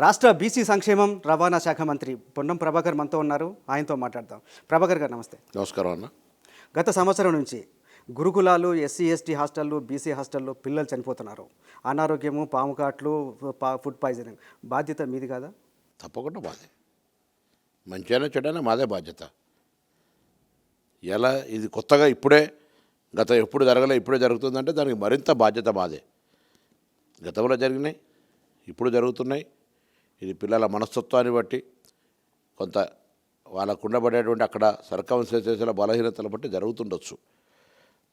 రాష్ట్ర బీసీ సంక్షేమం రవాణా శాఖ మంత్రి పొన్నం ప్రభాకర్ మనతో ఉన్నారు. ఆయనతో మాట్లాడదాం. ప్రభాకర్ గారు నమస్తే. నమస్కారం అన్న. గత సంవత్సరం నుంచి గురుకులాలు ఎస్సీ ఎస్టీ హాస్టళ్ళు బీసీ హాస్టల్లో పిల్లలు చనిపోతున్నారు. అనారోగ్యము పాము కాట్లు పా ఫుడ్ పాయిజనింగ్. బాధ్యత మీది కాదా? తప్పకుండా మాదే. మంచిగానే చెడైనా మాదే బాధ్యత. ఎలా ఇది కొత్తగా ఇప్పుడే గత ఎప్పుడు జరగలే ఇప్పుడే జరుగుతుందంటే దానికి మరింత బాధ్యత మాదే. గతంలో జరిగినాయి ఇప్పుడు జరుగుతున్నాయి. ఇది పిల్లల మనస్తత్వాన్ని బట్టి కొంత వాళ్ళకు ఉండబడేటువంటి అక్కడ సర్కమ్స్టెన్సెస్ల బలహీనతలు బట్టి జరుగుతుండొచ్చు.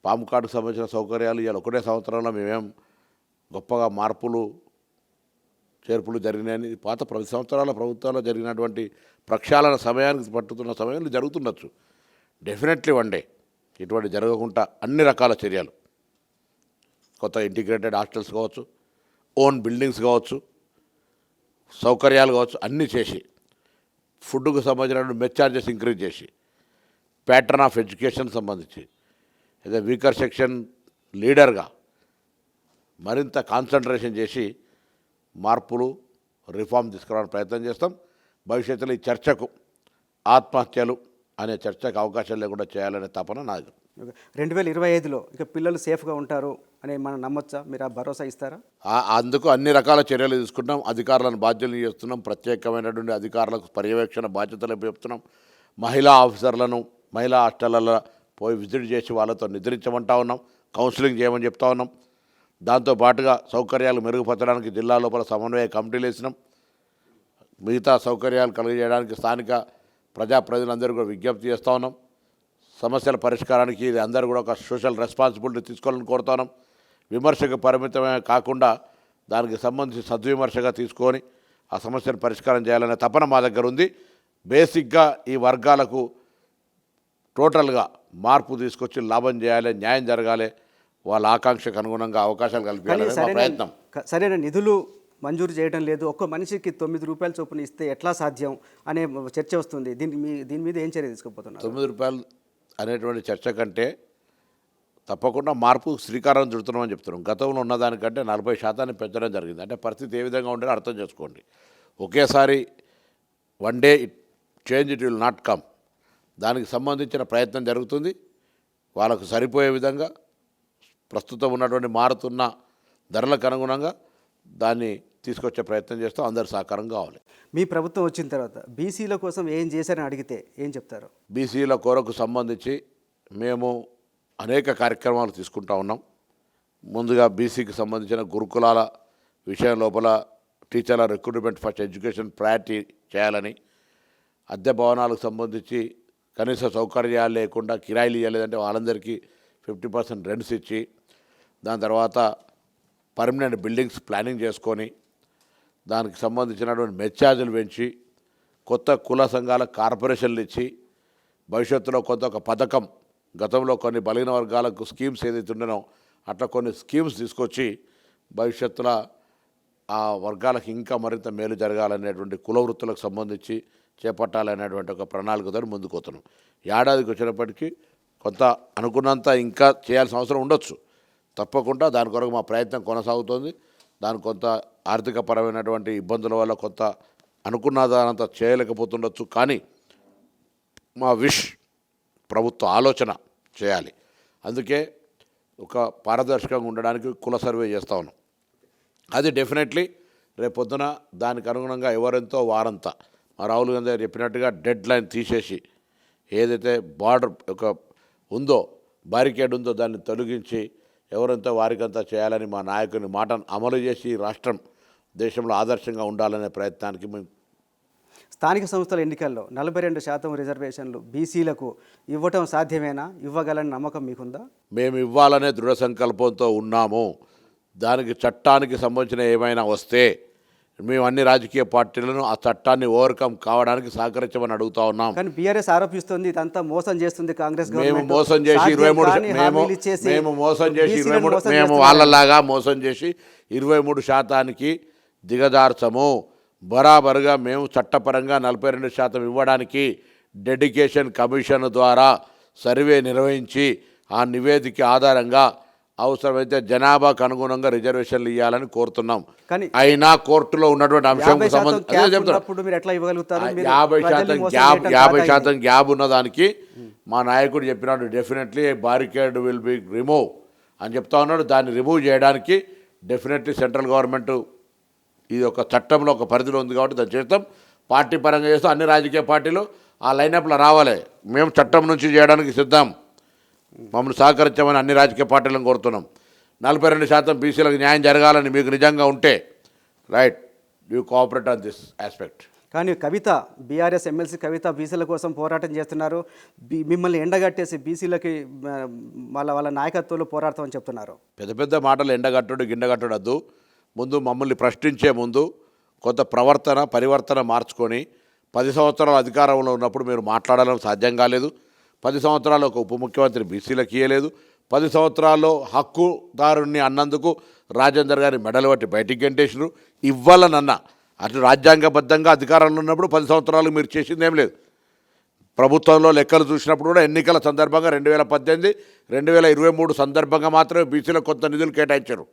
పాము కార్డుకు సంబంధించిన సౌకర్యాలు ఇవాళ ఒకటే సంవత్సరంలో మేమేం గొప్పగా మార్పులు చేర్పులు జరిగినాయని పాత ప్రతి సంవత్సరాల ప్రభుత్వాల్లో జరిగినటువంటి ప్రక్షాళన సమయానికి పట్టుతున్న సమయంలో జరుగుతుండొచ్చు. డెఫినెట్లీ వన్ డే ఇటువంటి జరగకుండా అన్ని రకాల చర్యలు. కొత్త ఇంటిగ్రేటెడ్ హాస్టల్స్ కావచ్చు ఓన్ బిల్డింగ్స్ కావచ్చు సౌకర్యాలు కావచ్చు అన్నీ చేసి ఫుడ్కు సంబంధించిన మెత్ ఛార్జెస్ ఇంక్రీజ్ చేసి ప్యాటర్న్ ఆఫ్ ఎడ్యుకేషన్ సంబంధించి ఏదో వీకర్ సెక్షన్ లీడర్గా మరింత కాన్సన్ట్రేషన్ చేసి మార్పులు రిఫార్మ్ తీసుకురావడానికి ప్రయత్నం చేస్తాం. భవిష్యత్తులో ఈ చర్చకు ఆత్మహత్యలు అనే చర్చకు అవకాశం లేకుండా చేయాలనే తపన నాది. రెండు వేల ఇరవై ఐదులో ఇక పిల్లలు సేఫ్గా ఉంటారు అని మనం నమ్మొచ్చా? మీరు ఆ భరోసా ఇస్తారా? అందుకు అన్ని రకాల చర్యలు తీసుకుంటాం అధికారులను బాధ్యతలు చేస్తున్నాం. ప్రత్యేకమైనటువంటి అధికారులకు పర్యవేక్షణ బాధ్యతలు చెప్తున్నాం. మహిళా ఆఫీసర్లను మహిళా హాస్టళ్ళలో పోయి విజిట్ చేసి వాళ్ళతో నిద్రించమంటా ఉన్నాం. కౌన్సిలింగ్ చేయమని చెప్తా ఉన్నాం. దాంతో పాటుగా సౌకర్యాలు మెరుగుపరచడానికి జిల్లా లోపల సమన్వయ కమిటీలు వేసినాం. మిగతా సౌకర్యాలు కలిగజేయడానికి స్థానిక ప్రజాప్రతినిధులందరూ కూడా విజ్ఞప్తి చేస్తూ ఉన్నాం. సమస్యల పరిష్కారానికి ఇది అందరూ కూడా ఒక సోషల్ రెస్పాన్సిబిలిటీ తీసుకోవాలని కోరుతున్నాం. విమర్శకు పరిమితమే కాకుండా దానికి సంబంధించి సద్విమర్శగా తీసుకొని ఆ సమస్యను పరిష్కారం చేయాలనే తపన మా దగ్గర ఉంది. బేసిక్గా ఈ వర్గాలకు టోటల్గా మార్పు తీసుకొచ్చి లాభం చేయాలి న్యాయం జరగాలి వాళ్ళ ఆకాంక్షకు అనుగుణంగా అవకాశాలు సరైన ప్రయత్నం. సరైన నిధులు మంజూరు చేయడం లేదు. ఒక్క మనిషికి తొమ్మిది రూపాయల చొప్పున ఇస్తే ఎట్లా సాధ్యం అనే చర్చ వస్తుంది. దీని మీ దీని మీద ఏం చర్య తీసుకోబోతున్నారు తొమ్మిది రూపాయలు అనేటువంటి చర్చ కంటే తప్పకుండా మార్పు శ్రీకారం చుడుతున్నామని చెప్తున్నాం. గతంలో ఉన్నదానికంటే నలభై శాతాన్ని పెంచడం జరిగింది. అంటే పరిస్థితి ఏ విధంగా ఉండేదో అర్థం చేసుకోండి. ఒకేసారి one day it change it will not come. దానికి సంబంధించిన ప్రయత్నం జరుగుతుంది. వాళ్ళకు సరిపోయే విధంగా ప్రస్తుతం ఉన్నటువంటి మారుతున్న ధరలకు అనుగుణంగా దాన్ని తీసుకొచ్చే ప్రయత్నం చేస్తాం అందరు సహకారం కావాలి. మీ ప్రభుత్వం వచ్చిన తర్వాత బీసీల కోసం ఏం చేశారని అడిగితే ఏం చెప్తారు? బీసీల కొరకు సంబంధించి మేము అనేక కార్యక్రమాలు తీసుకుంటా ఉన్నాం. ముందుగా బీసీకి సంబంధించిన గురుకులాల విషయం లోపల టీచర్ల రిక్రూట్మెంట్ ఫస్ట్ ఎడ్యుకేషన్ ప్రయారిటీ చేయాలని అద్దె భవనాలకు సంబంధించి కనీస సౌకర్యాలు లేకుండా కిరాయిలు ఇవ్వలేదంటే వాళ్ళందరికీ ఫిఫ్టీ పర్సెంట్ రెంట్స్ ఇచ్చి దాని తర్వాత పర్మనెంట్ బిల్డింగ్స్ ప్లానింగ్ చేసుకొని దానికి సంబంధించినటువంటి మెచ్చార్జీలు పెంచి కొత్త కుల సంఘాల కార్పొరేషన్లు ఇచ్చి భవిష్యత్తులో కొంత ఒక పథకం గతంలో కొన్ని బలహీన వర్గాలకు స్కీమ్స్ ఏదైతే ఉండనో అట్లా కొన్ని స్కీమ్స్ తీసుకొచ్చి భవిష్యత్తులో ఆ వర్గాలకు ఇంకా మరింత మేలు జరగాలనేటువంటి కుల వృత్తులకు సంబంధించి చేపట్టాలనేటువంటి ఒక ప్రణాళికతో ముందుకోతున్నాం ఏడాదికి వచ్చినప్పటికీ కొంత అనుకున్నంత ఇంకా చేయాల్సిన అవసరం ఉండొచ్చు. తప్పకుండా దాని కొరకు మా ప్రయత్నం కొనసాగుతుంది. దాని కొంత ఆర్థికపరమైనటువంటి ఇబ్బందుల వల్ల కొంత అనుకున్న దానంత చేయలేకపోతుండొచ్చు. కానీ మా విష్ ప్రభుత్వ ఆలోచన చేయాలి. అందుకే ఒక పారదర్శకంగా ఉండడానికి కుల సర్వే చేస్తూ ఉన్నాం. అది డెఫినెట్లీ రేపు పొద్దున దానికి అనుగుణంగా ఎవరెంతో వారంతా మా రాహుల్ గాంధీ గారు చెప్పినట్టుగా డెడ్ లైన్ తీసేసి ఏదైతే బార్డర్ ఒక ఉందో బారికేడ్ ఉందో దాన్ని తొలగించి ఎవరెంతో వారికంతా చేయాలని మా నాయకుని మాటను అమలు చేసి రాష్ట్రం దేశంలో ఆదర్శంగా ఉండాలనే ప్రయత్నానికి మేము స్థానిక సంస్థల ఎన్నికల్లో నలభై రెండు శాతం రిజర్వేషన్లు బీసీలకు ఇవ్వటం సాధ్యమేనా ఇవ్వగలని నమ్మకం మీకుందా మేము ఇవ్వాలనే దృఢ సంకల్పంతో ఉన్నాము దానికి చట్టానికి సంబంధించిన ఏమైనా వస్తే మేము అన్ని రాజకీయ పార్టీలను ఆ చట్టాన్ని ఓవర్కమ్ కావడానికి సహకరించమని అడుగుతా ఉన్నాం కానీ బీఆర్ఎస్ ఆరోపిస్తుంది ఇదంతా మోసం చేస్తుంది కాంగ్రెస్ మేము. మోసం చేసి ఇరవై మూడు మేము మోసం చేసి ఇరవై మూడు మేము. వాళ్ళలాగా మోసం చేసి ఇరవై మూడు శాతానికి దిగజార్చము. బరాబరుగా మేము చట్టపరంగా నలభై రెండు శాతం ఇవ్వడానికి డెడికేషన్ కమిషన్ ద్వారా సర్వే నిర్వహించి ఆ నివేదిక ఆధారంగా అవసరమైతే జనాభాకు అనుగుణంగా రిజర్వేషన్లు ఇవ్వాలని కోరుతున్నాం. కానీ అయినా కోర్టులో ఉన్నటువంటి అంశంకు యాభై శాతం గ్యాప్ యాభై? శాతం గ్యాప్ ఉన్నదానికి మా నాయకుడు చెప్పినాడు definitely barricade will be remove అని చెప్తా ఉన్నాడు. దాన్ని రిమూవ్ చేయడానికి డెఫినెట్లీ సెంట్రల్ గవర్నమెంట్ ఇది ఒక చట్టంలో ఒక పరిధిలో ఉంది కాబట్టి దాన్ని చేస్తాం. పార్టీ పరంగా చేస్తాం. అన్ని రాజకీయ పార్టీలు ఆ లైనప్లో రావాలి. మేము చట్టం నుంచి చేయడానికి సిద్ధం. మమ్మల్ని సహకరించమని అన్ని రాజకీయ పార్టీలను కోరుతున్నాం. నలభై రెండు శాతం బీసీలకు న్యాయం జరగాలని మీకు నిజంగా ఉంటే right you cooperate on this aspect. కానీ కవిత బీఆర్ఎస్ ఎమ్మెల్సీ కవిత బీసీల కోసం పోరాటం చేస్తున్నారు. బీ- మిమ్మల్ని ఎండగట్టేసి బీసీలకి వాళ్ళ వాళ్ళ నాయకత్వంలో పోరాడతామని చెప్తున్నారు. పెద్ద పెద్ద మాటలు ఎండగట్టుడు గిండగట్టుడు వద్దు ముందు మమ్మల్ని ప్రశ్నించే ముందు కొంత ప్రవర్తన పరివర్తన మార్చుకొని పది సంవత్సరాల అధికారంలో ఉన్నప్పుడు మీరు మాట్లాడడం సాధ్యం కాలేదు. పది సంవత్సరాలు ఒక ఉప ముఖ్యమంత్రి బీసీలకు ఇయ్యలేదు. పది సంవత్సరాల్లో హక్కుదారుణ్ణి అన్నందుకు రాజేందర్ గారి మెడలు పట్టి బయటికి గంటేసినారు ఇవ్వాలనన్న అటు రాజ్యాంగబద్ధంగా అధికారంలో ఉన్నప్పుడు పది సంవత్సరాలు మీరు చేసిందేం లేదు. ప్రభుత్వంలో లెక్కలు చూసినప్పుడు కూడా ఎన్నికల సందర్భంగా రెండు వేల పద్దెనిమిది రెండు వేల ఇరవై మూడు సందర్భంగా మాత్రమే బీసీలకు కొంత నిధులు కేటాయించారు.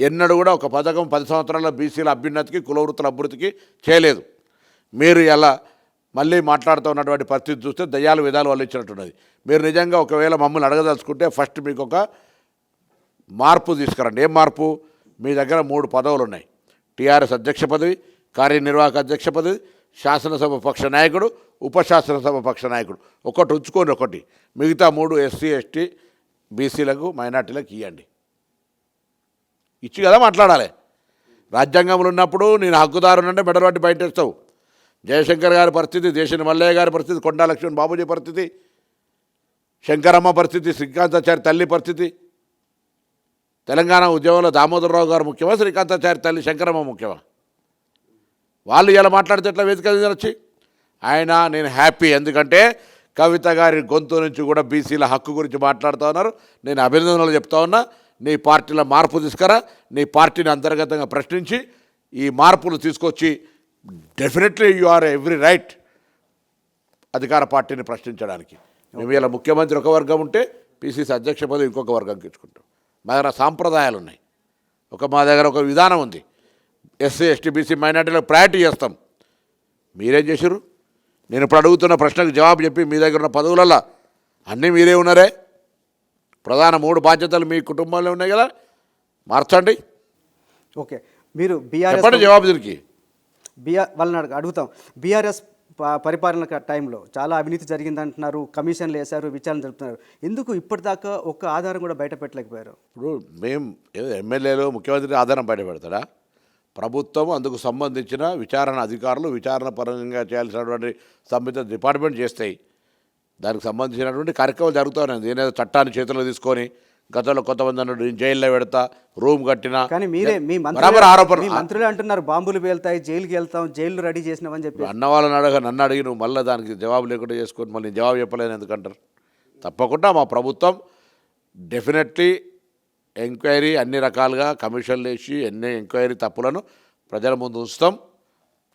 ఎన్నడూ కూడా ఒక పథకం పది సంవత్సరాల బీసీల అభ్యున్నతికి కులవృత్తుల అభివృద్ధికి చేయలేదు. మీరు ఎలా మళ్ళీ మాట్లాడుతూ ఉన్నటువంటి పరిస్థితి చూస్తే దయ్యాలు విధాలు వాళ్ళు ఇచ్చినట్టున్నది. మీరు నిజంగా ఒకవేళ మమ్మల్ని అడగదలుచుకుంటే ఫస్ట్ మీకు ఒక మార్పు తీసుకురండి. ఏం మార్పు? మీ దగ్గర మూడు పదవులు ఉన్నాయి. టీఆర్ఎస్ అధ్యక్ష పదవి కార్యనిర్వాహక అధ్యక్ష పదవి శాసనసభ పక్ష నాయకుడు ఉపశాసనసభ పక్ష నాయకుడు. ఒకటి ఉంచుకొని ఒకటి. మిగతా మూడు ఎస్సీ ఎస్టీ బీసీలకు మైనార్టీలకు ఇవ్వండి ఇచ్చి కదా మాట్లాడాలి. రాజ్యాంగంలో ఉన్నప్పుడు నేను హక్కుదారునంటే మెడలు పట్టి బయటేస్తావు జయశంకర్ గారి పరిస్థితి దేశని మల్లయ్య గారి పరిస్థితి కొండా లక్ష్మణ్ బాబుజీ పరిస్థితి శంకరమ్మ పరిస్థితి శ్రీకాంతాచారి తల్లి పరిస్థితి. తెలంగాణ ఉద్యమంలో దామోదరరావు గారు ముఖ్యమా శ్రీకాంతాచారి తల్లి శంకరమ్మ ముఖ్యమా? వాళ్ళు ఇలా మాట్లాడితే ఎట్లా వేదిక వచ్చి? ఆయన నేను హ్యాపీ ఎందుకంటే కవిత గారి గొంతు నుంచి కూడా బీసీల హక్కు గురించి మాట్లాడుతూ ఉన్నారు. నేను అభినందనలు చెప్తా ఉన్నా. నీ పార్టీలో మార్పు తీసుకురా నీ పార్టీని అంతర్గతంగా ప్రశ్నించి ఈ మార్పులు తీసుకొచ్చి definitely you are every right అధికార పార్టీని ప్రశ్నించడానికి. మేము ఇలా ముఖ్యమంత్రి ఒక వర్గం ఉంటే పిసిసి అధ్యక్ష పదవి ఇంకొక వర్గంకి ఇచ్చుకుంటాం మా దగ్గర సాంప్రదాయాలు ఉన్నాయి. ఒక మా దగ్గర ఒక విధానం ఉంది. ఎస్సీ ఎస్టీ బీసీ మైనార్టీలకు ప్రయారిటీ చేస్తాం. మీరేం చేశారు నేను ఇప్పుడు అడుగుతున్న ప్రశ్నకు జవాబు చెప్పి మీ దగ్గర ఉన్న పదవులలో అన్నీ మీరే ఉన్నారే? ప్రధాన మూడు బాధ్యతలు మీ కుటుంబంలో ఉన్నాయి కదా? మార్చండి. ఓకే. మీరు బీఆర్ఎస్ చెప్పండి జవాబు దీనికి. బీఆర్ వాళ్ళని అడుగు- అడుగుతాం. బీఆర్ఎస్ పరిపాలన టైంలో చాలా అవినీతి జరిగిందంటున్నారు. కమిషన్లు వేశారు విచారణ జరుపుతున్నారు. ఎందుకు ఇప్పటిదాకా ఒక్క ఆధారం కూడా బయట పెట్టలేకపోయారు? ఇప్పుడు మేము ఏదో ఎమ్మెల్యేలు ముఖ్యమంత్రి ఆధారం బయట పెడతాడా? ప్రభుత్వం అందుకు సంబంధించిన విచారణ అధికారులు విచారణ పరంగా చేయాల్సినటువంటి సంబంధిత డిపార్ట్మెంట్ చేస్తాయి. దానికి సంబంధించినటువంటి కార్యక్రమాలు జరుగుతూ ఉన్నాయి నేనేదో చట్టాన్ని చేతిలో తీసుకొని గతంలో కొంతమంది అన్నాడు నేను జైల్లో పెడతా రూమ్ కట్టినా. కానీ మీరే మీ బరాబర్ ఆరోపణ మంత్రులే అంటున్నారు బాంబులు పేలుతాయి జైలుకి వెళ్తాం జైలు రెడీ చేసినామని చెప్పి. అన్న వాళ్ళని అడగ నన్ను అడిగి నువ్వు మళ్ళీ దానికి జవాబు లేకుండా చేసుకొని మళ్ళీ నేను జవాబు చెప్పలేను ఎందుకంటారు? తప్పకుండా మా ప్రభుత్వం డెఫినెట్లీ ఎంక్వైరీ అన్ని రకాలుగా కమిషన్లు వేసి ఎన్ని ఎంక్వైరీ తప్పులను ప్రజల ముందు ఉంచుతాం.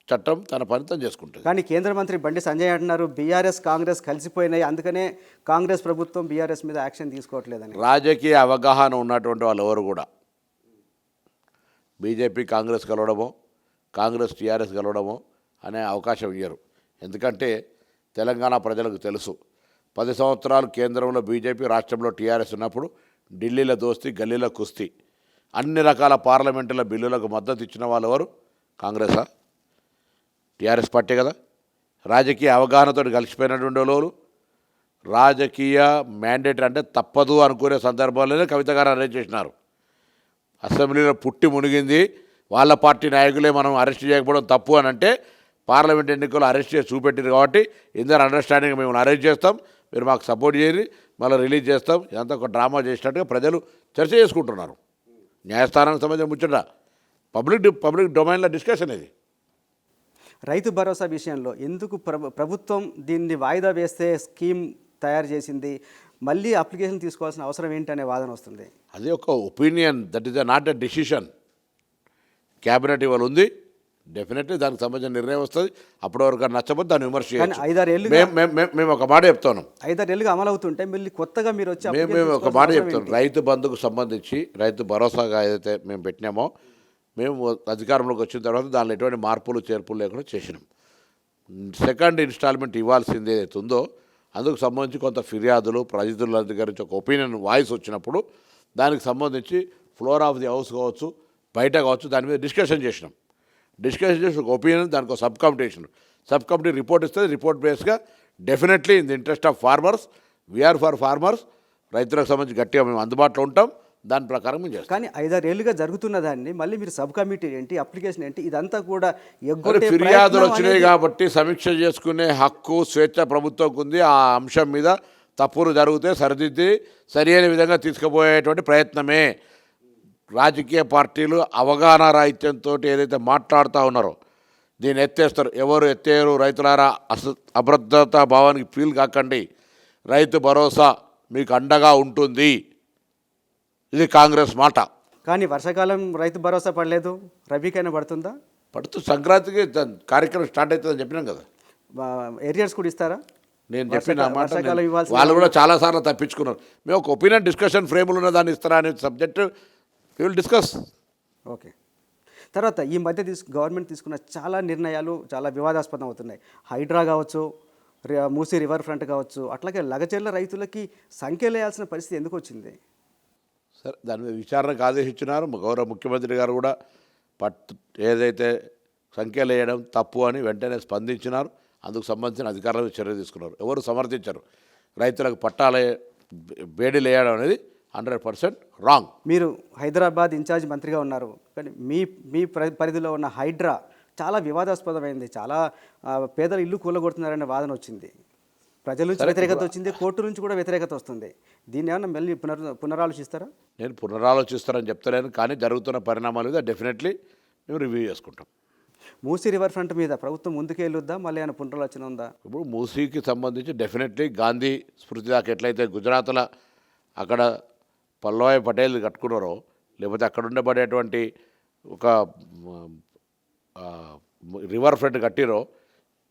చట్టం తన తను చేసుకుంటుంది. కానీ కేంద్ర మంత్రి బండి సంజయ్ అంటున్నారు బీఆర్ఎస్ కాంగ్రెస్ కలిసిపోయినాయి. అందుకనే కాంగ్రెస్ ప్రభుత్వం బీఆర్ఎస్ మీద యాక్షన్ తీసుకోవట్లేదని. రాజకీయ అవగాహన ఉన్నటువంటి వాళ్ళు ఎవరు కూడా? బీజేపీ కాంగ్రెస్ కలవడమో కాంగ్రెస్ టీఆర్ఎస్ కలవడమో అనే అవకాశం ఇయ్యరు. ఎందుకంటే తెలంగాణ ప్రజలకు తెలుసు. పది సంవత్సరాలు కేంద్రంలో బీజేపీ రాష్ట్రంలో టీఆర్ఎస్ ఉన్నప్పుడు ఢిల్లీలో దోస్తీ గల్లీలో కుస్తీ. అన్ని రకాల పార్లమెంటుల బిల్లులకు మద్దతు ఇచ్చిన వాళ్ళు ఎవరు? కాంగ్రెసా? టీఆర్ఎస్ పార్టీ కదా. రాజకీయ అవగాహనతో కలిసిపోయినటువంటి వాళ్ళు. రాజకీయ మ్యాండేట్ అంటే తప్పదు అనుకునే సందర్భాల్లోనే కవిత గారు అరెస్ట్ చేసినారు. అసెంబ్లీలో పుట్టి మునిగింది. వాళ్ళ పార్టీ నాయకులే మనం అరెస్ట్ చేయకపోవడం తప్పు అని అంటే పార్లమెంట్ ఎన్నికలు అరెస్ట్ చేసి చూపెట్టారు కాబట్టి ఇందరు అండర్స్టాండింగ్ మేము అరెస్ట్ చేస్తాం. మీరు మాకు సపోర్ట్ చేయండి. మళ్ళీ రిలీజ్ చేస్తాం. ఇదంతా ఒక డ్రామా చేసినట్టుగా ప్రజలు చర్చ చేసుకుంటున్నారు. న్యాయస్థానానికి సంబంధించిన ముచ్చట. పబ్లిక్ పబ్లిక్ డొమైన్లో డిస్కషన్ ఇది. రైతు భరోసా విషయంలో ఎందుకు ప్రభు ప్రభుత్వం దీన్ని వాయిదా వేస్తే స్కీమ్ తయారు చేసింది? మళ్ళీ అప్లికేషన్ తీసుకోవాల్సిన అవసరం ఏంటనే వాదన వస్తుంది. అది ఒక opinion that is not a decision. Cabinet ఇవాళ ఉంది. డెఫినెట్లీ దానికి సంబంధించిన నిర్ణయం వస్తుంది. అప్పటి వరకు నచ్చకపోతే దాన్ని విమర్శ కానీ చేయొచ్చు. ఐదారు ఏళ్ళుగా మేము ఒక మాట చెప్తాను. ఐదారేళ్ళుగా అమలు అవుతుంటే మళ్ళీ కొత్తగా మీరు వచ్చి మేము ఒక మాట అవసరం చెప్తాం ఏంటి? రైతు బంధుకు సంబంధించి రైతు భరోసాగా ఏదైతే మేము పెట్టినామో మేము అధికారంలోకి వచ్చిన తర్వాత దానిలో ఎటువంటి మార్పులు చేర్పులు లేకుండా చేసినాం. సెకండ్ ఇన్స్టాల్మెంట్ ఇవ్వాల్సింది ఏదైతే ఉందో అందుకు సంబంధించి కొంత ఫిర్యాదులు ప్రజల దగ్గర నుంచి ఒక ఒపీనియన్ వాయిస్ వచ్చినప్పుడు దానికి సంబంధించి ఫ్లోర్ ఆఫ్ ది హౌస్ కావచ్చు బయట కావచ్చు దాని మీద డిస్కషన్ చేసినాం. డిస్కషన్ చేసి ఒక ఒపీనియన్ దానికి ఒక sub committee sub committee report ఇస్తే report బేస్గా definitely in the interest of farmers we're for farmers రైతులకు సంబంధించి గట్టిగా మేము అందుబాటులో ఉంటాం. దాని ప్రకారం చేస్తాం కానీ ఐదారేళ్ళుగా జరుగుతున్న దాన్ని మళ్ళీ మీరు సబ్ కమిటీ ఏంటి అప్లికేషన్ ఏంటి ఇదంతా కూడా ఫిర్యాదులు వచ్చినాయి కాబట్టి సమీక్ష చేసుకునే హక్కు స్వేచ్ఛ ప్రభుత్వంకు ఉంది. ఆ అంశం మీద తప్పులు జరిగితే సరిదిద్ది సరి అయిన విధంగా తీసుకుపోయేటువంటి ప్రయత్నమే. రాజకీయ పార్టీలు అవగాహన రాహిత్యంతో ఏదైతే మాట్లాడుతూ ఉన్నారో దీన్ని ఎత్తేస్తారు. ఎవరు ఎత్తేరు రైతులారా అస అభద్రతా భావానికి ఫీల్ కాకండి. రైతు భరోసా మీకు అండగా ఉంటుంది. ఇది కాంగ్రెస్ మాట. కానీ వర్షాకాలం రైతు భరోసా పడలేదు రబీకైనా పడుతుందా? పడుతూ సంక్రాంతికి కార్యక్రమం స్టార్ట్ అవుతుందని చెప్పినాం కదా. ఏరియాస్ కూడా ఇస్తారా? నేను చెప్పిన మాట వాళ్ళు కూడా చాలాసార్లు తప్పించుకున్నారు. మేము ఒక ఒపీనియన్ డిస్కషన్ ఫ్రేమ్లు ఉన్న దాన్ని ఇస్తారా అనే సబ్జెక్ట్ విల్ డిస్కస్ ఓకే. తర్వాత ఈ మధ్య తీసుకు గవర్నమెంట్ తీసుకున్న చాలా నిర్ణయాలు చాలా వివాదాస్పదం అవుతున్నాయి. హైడ్రా కావచ్చు మూసీ రివర్ ఫ్రంట్ కావచ్చు అట్లాగే లగచెర్ల రైతులకి సంఖ్యలు వేయాల్సిన పరిస్థితి ఎందుకు వచ్చింది? సరే దాని మీద విచారణకు ఆదేశించినారు. గౌరవ ముఖ్యమంత్రి గారు కూడా పట్టు ఏదైతే సంఖ్యలు వేయడం తప్పు అని వెంటనే స్పందించినారు. అందుకు సంబంధించిన అధికారులు చర్య తీసుకున్నారు. ఎవరు సమర్థించరు. రైతులకు పట్టాల బేడీలు వేయడం అనేది హండ్రెడ్ పర్సెంట్ రాంగ్. మీరు హైదరాబాద్ ఇన్ఛార్జ్ మంత్రిగా ఉన్నారు. కానీ మీ మీ పరి- పరిధిలో ఉన్న హైడ్రా చాలా వివాదాస్పదమైంది. చాలా పేదలు పేదల ఇల్లు కూలగొడుతున్నారనే వాదన వచ్చింది. ప్రజల నుంచి వ్యతిరేకత వచ్చింది కోర్టు నుంచి కూడా వ్యతిరేకత వస్తుంది. దీన్ని ఏమన్నా మళ్ళీ పునర్ పునరాలోచిస్తారా? నేను పునరాలోచిస్తారని చెప్తలేను కానీ జరుగుతున్న పరిణామాల మీద డెఫినెట్లీ మేము రివ్యూ చేసుకుంటాం. మూసీ రివర్ ఫ్రంట్ మీద ప్రభుత్వం ముందుకు వెళ్ళొద్దా మళ్ళీ ఏమైనా పునరాలోచన ఉందా? ఇప్పుడు మూసీకి సంబంధించి డెఫినెట్లీ గాంధీ స్మృతి దాకా ఎట్లయితే గుజరాత్లో అక్కడ పల్లవాయ్ పటేల్ కట్టుకున్నారో లేకపోతే అక్కడ ఉండబడేటువంటి ఒక రివర్ ఫ్రంట్ కట్టిరో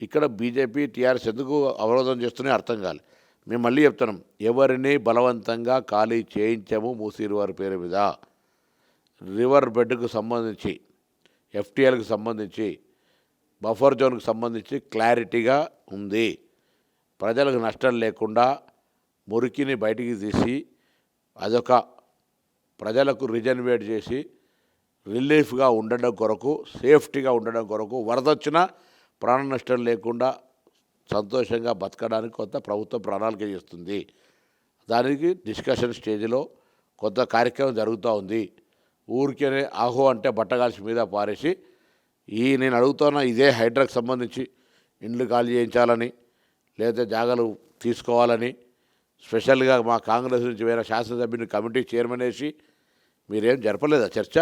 ఇక్కడ బీజేపీ టీఆర్ఎస్ ఎందుకు అవరోధం చేస్తున్నాయో అర్థం కాలి. మేము మళ్ళీ చెప్తున్నాం ఎవరిని బలవంతంగా ఖాళీ చేయించాము మూసీ రివర్ పేరు మీద. రివర్ బెడ్కు సంబంధించి ఎఫ్టీఎల్కి సంబంధించి బఫర్ జోన్కి సంబంధించి క్లారిటీగా ఉంది. ప్రజలకు నష్టం లేకుండా మురికిని బయటికి తీసి అదొక ప్రజలకు రిజన్వేట్ చేసి రిలీఫ్గా ఉండడం కొరకు సేఫ్టీగా ఉండడం కొరకు వరదొచ్చినా ప్రాణ నష్టం లేకుండా సంతోషంగా బతకడానికి కొంత ప్రభుత్వం ప్రణాళిక చేస్తుంది. దానికి డిస్కషన్ స్టేజ్లో కొంత కార్యక్రమం జరుగుతూ ఉంది. ఊరికే ఆహో అంటే బట్టగాల్సి మీద పారేసి ఈ నేను అడుగుతున్న ఇదే హైడ్రాకు సంబంధించి ఇండ్లు ఖాళీ చేయించాలని లేదా జాగాలు తీసుకోవాలని స్పెషల్గా మా కాంగ్రెస్ నుంచి వేరే శాసనసభ్యుని కమిటీ చైర్మన్ వేసి మీరేం జరపలేదా చర్చ?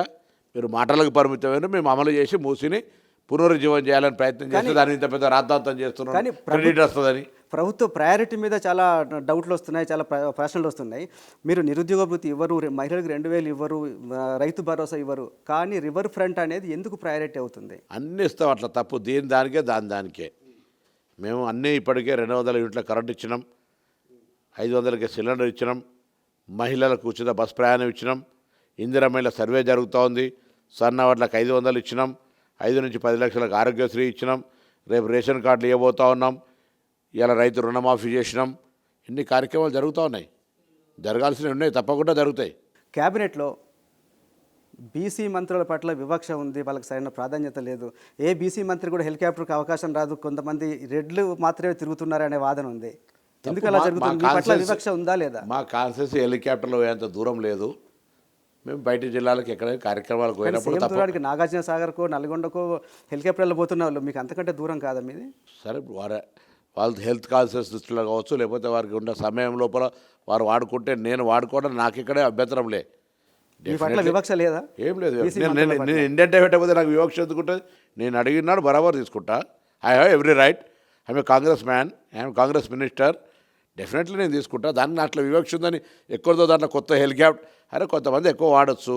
మీరు మాటలకు పరిమితమైన మేము అమలు చేసి మూసిని పునరుజ్జీవం చేయాలని ప్రయత్నం చేస్తే దాన్ని ఇంత పెద్ద రాద్ధాంతం చేస్తున్నాం కానీ క్రెడిట్ వస్తుందని. ప్రభుత్వ ప్రయారిటీ మీద చాలా డౌట్లు వస్తున్నాయి చాలా ప్ర- ప్రశ్నలు వస్తున్నాయి. మీరు నిరుద్యోగ భృతి ఇవ్వరు మహిళలకు రెండు వేలు ఇవ్వరు రైతు భరోసా ఇవ్వరు. కానీ రివర్ ఫ్రంట్ అనేది ఎందుకు ప్రయారిటీ అవుతుంది? అన్నీ ఇస్తాం అట్లా తప్పు. దీని దానికే? దాని దానికే. మేము అన్నీ ఇప్పటికే రెండు వందల యూనిట్ల కరెంట్ ఇచ్చినాం. ఐదు వందలకి సిలిండర్ ఇచ్చినాం. మహిళలకు ఉచిత బస్ ప్రయాణం ఇచ్చినాం. ఇందిరా మహిళ సర్వే జరుగుతూ ఉంది సన్న వాటికి ఐదు వందలు ఇచ్చినాం. ఐదు నుంచి పది లక్షలకు ఆరోగ్యశ్రీ ఇచ్చినాం. రేపు రేషన్ కార్డులు ఇవ్వబోతూ ఉన్నాం. ఇలా రైతు రుణమాఫీ చేసినాం. ఇన్ని కార్యక్రమాలు జరుగుతూ ఉన్నాయి. జరగాల్సినవి ఉన్నాయి తప్పకుండా జరుగుతాయి. క్యాబినెట్లో బీసీ మంత్రుల పట్ల వివక్ష ఉంది వాళ్ళకి సరైన ప్రాధాన్యత లేదు. ఏ బీసీ మంత్రి కూడా హెలికాప్టర్కి అవకాశం రాదు. కొంతమంది రెడ్లు మాత్రమే తిరుగుతున్నారనే వాదన ఉంది. ఎందుకు అలా జరుగుతుంది? పట్ల వివక్ష ఉందా లేదా? మా కాన్సెన్స్ హెలికాప్టర్లో పోయేంత దూరం లేదు. మేము బయట జిల్లాలకు ఎక్కడైనా కార్యక్రమాలకు పోయినప్పుడు నాగార్జున సాగర్కో నల్గొండకో హెలికాప్టర్లో పోతున్న వాళ్ళు మీకు అంతకంటే దూరం కాదా మీది? సరే వారి వాళ్ళ హెల్త్ కాన్షియస్ దృష్టిలో కావచ్చు లేకపోతే వారికి ఉన్న సమయం లోపల వారు వాడుకుంటే నేను వాడుకోవడం నాకు ఇక్కడే అభ్యంతరం లే. వివక్ష లేదా? ఏం లేదు. నేను. నేను ఇండియన్ పెట్టకపోతే నాకు వివక్ష ఎందుకుంటుంది? నేను అడిగినాడు బరాబర్ తీసుకుంటా. I have every right I'm a Congress man I'm Congress minister definitely నేను తీసుకుంటా. దాన్ని అట్లా వివక్ష ఉందని ఎక్కువతో దాంట్లో కొత్త హెలికాప్టర్ అరే కొంతమంది ఎక్కువ వాడచ్చు.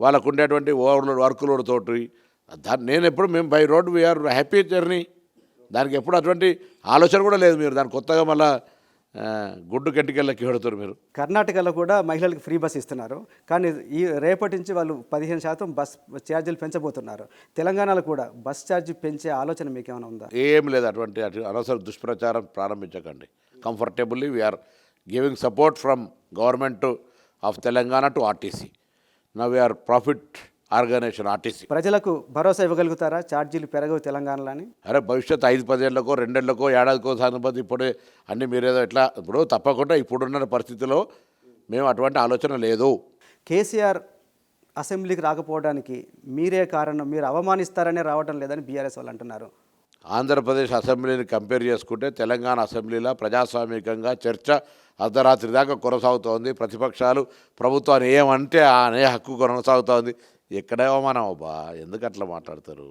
వాళ్ళకు ఉండేటువంటి ఓవర్లోడ్ వర్క్ లోడ్ తోటి దాన్ని నేను ఎప్పుడు మేము by road we're happy journey దానికి ఎప్పుడు అటువంటి ఆలోచన కూడా లేదు మీరు. దాని కొత్తగా మళ్ళీ గుడ్డు కంటికెళ్ళకి పెడుతారు మీరు. కర్ణాటకలో కూడా మహిళలకు ఫ్రీ బస్ ఇస్తున్నారు. కానీ ఈ రేపటి నుంచి వాళ్ళు పదిహేను శాతం బస్ ఛార్జీలు పెంచబోతున్నారు. తెలంగాణలో కూడా బస్ ఛార్జీ పెంచే ఆలోచన మీకు ఏమైనా ఉందా? ఏం లేదు అటువంటి అటు అనవసర దుష్ప్రచారం ప్రారంభించకండి. Comfortably we're giving support from government of Telangana to RTC నా వీఆర్ ప్రాఫిట్ ఆర్గనైజేషన్ ఆర్టీసీ. ప్రజలకు భరోసా ఇవ్వగలుగుతారా? ఛార్జీలు పెరగవు తెలంగాణలో అని అరే భవిష్యత్ ఐదు పదేళ్ళకో రెండేళ్ళకో ఏడాదికో సంబంధి ఇప్పుడే అన్ని మీరేదో ఎట్లా ఇప్పుడు తప్పకుండా ఇప్పుడున్న పరిస్థితిలో మేము అటువంటి ఆలోచన లేదు. కేసీఆర్ అసెంబ్లీకి రాకపోవడానికి మీరే కారణం మీరు అవమానిస్తారనే రావడం లేదని బీఆర్ఎస్ వాళ్ళు అంటున్నారు. ఆంధ్రప్రదేశ్ అసెంబ్లీని కంపేర్ చేసుకుంటే తెలంగాణ అసెంబ్లీలో ప్రజాస్వామికంగా చర్చ అర్ధరాత్రి దాకా కొనసాగుతోంది. ప్రతిపక్షాలు ప్రభుత్వాన్ని ఏమంటే ఆ అనే హక్కు కొనసాగుతోంది. ఎక్కడేమో మనం అబ్బా ఎందుకు అట్లా మాట్లాడతారు?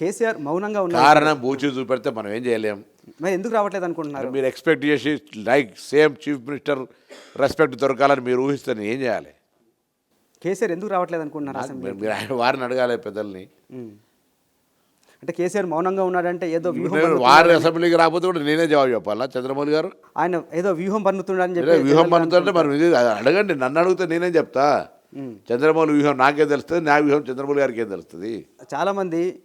కేసీఆర్ మౌనంగా ఉన్నారు కారణం బూచి చూపెడితే మనం ఏం చేయలేం. మరి ఎందుకు రావట్లేదు అనుకుంటున్నారు? మీరు ఎక్స్పెక్ట్ చేసి like same chief minister respect దొరకాలని మీరు ఊహిస్తే నేను ఏం చేయాలి? కేసీఆర్ ఎందుకు రావట్లేదు అనుకుంటున్నారు మీరు ఆయన వారిని అడగాలి పెద్దల్ని. అంటే కేసీఆర్ మౌనంగా ఉన్నాడంటే ఏదో వ్యూహం వారి అసెంబ్లీకి రాకపోతే కూడా నేనే జవాబు చెప్పాలా? చంద్రమౌళి గారు? ఆయన ఏదో వ్యూహం పన్నుతున్నాడని చెప్పి వ్యూహం పనుతుంటే మరి అడగండి నన్ను అడిగితే నేనేం చెప్తా? చంద్రమౌళి వ్యూహం నాకేం తెలుస్తుంది నా వ్యూహం చంద్రమౌళి గారికి ఏం తెలుస్తుంది చాలామంది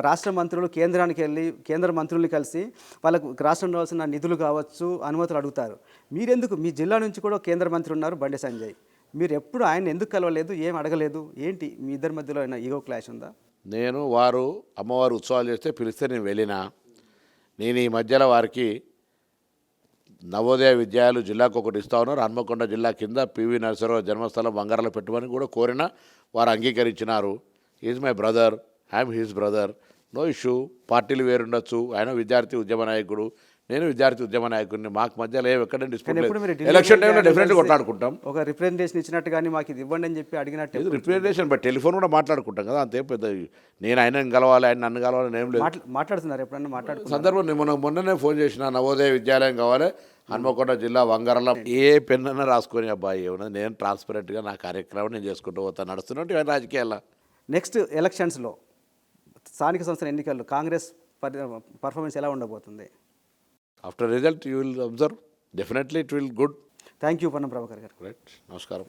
రాష్ట్ర మంత్రులు కేంద్రానికి వెళ్ళి కేంద్ర మంత్రుల్ని కలిసి వాళ్ళకు రాష్ట్రంలో రావాల్సిన నిధులు కావచ్చు అనుమతులు అడుగుతారు. మీరెందుకు? మీ జిల్లా నుంచి కూడా కేంద్ర మంత్రి ఉన్నారు బండి సంజయ్. మీరు ఎప్పుడు ఆయన ఎందుకు కలవలేదు ఏం అడగలేదు? ఏంటి? మీ ఇద్దరి మధ్యలో అయినా ఈగో క్లాష్ ఉందా? నేను వారు అమ్మవారు ఉత్సవాలు చేస్తే పిలిస్తే నేను వెళ్ళినా. నేను ఈ మధ్యలో వారికి నవోదయ విద్యాలయాలు జిల్లాకు ఒకటి ఇస్తా ఉన్నారు. హన్మకొండ జిల్లా కింద పివి నరసరావు జన్మస్థలం బంగారాలు పెట్టమని కూడా కోరినా వారు అంగీకరించినారు. Is my brother I'm his brother no issue పార్టీలు వేరుండొచ్చు. ఆయన విద్యార్థి ఉద్యమ నాయకుడు. నేను విద్యార్థి ఉద్యమ నాయకుడిని. మాకు మధ్యలో ఏం ఎక్కడ డిస్ప్యూట్ ఎలక్షన్ టైంలో డెఫినెట్గా కొట్లాడుకుంటాం. ఒక రిప్రజెంటేషన్ ఇచ్చినట్టు కానీ మాకు ఇది ఇవ్వండి అని చెప్పి అడిగినట్టు ఇది రిప్రజెంటేషన్ బట్ టెలిఫోన్ కూడా మాట్లాడుకుంటాం కదా. అంతే పెద్ద నేను ఆయన కలవాలి ఆయన నన్ను కలవాలని ఏం లేదు. మాట్లా- మాట్లాడుతున్నారు ఎప్పుడన్నా మాట్లాడుకున్నారు? సందర్భం నేను మొన్న మొన్ననే ఫోన్ చేసిన నవోదయ విద్యాలయం కావాలి. హన్మకొండ జిల్లా వంగరల ఏ పెన్ అన్నా రాసుకొని అబ్బాయి ఏమన్నది నేను ట్రాన్స్పరెంట్గా నా కార్యక్రమం నేను చేసుకుంటూ పోతాను నడుస్తున్నట్టు రాజకీయాల? నెక్స్ట్ ఎలక్షన్స్లో స్థానిక సంస్థల ఎన్నికల్లో కాంగ్రెస్ పర్ఫార్మెన్స్ ఎలా ఉండబోతుంది? After result you will observe definitely it will good thank you Ponnam Prabhakar గారు. రైట్ నమస్కారం.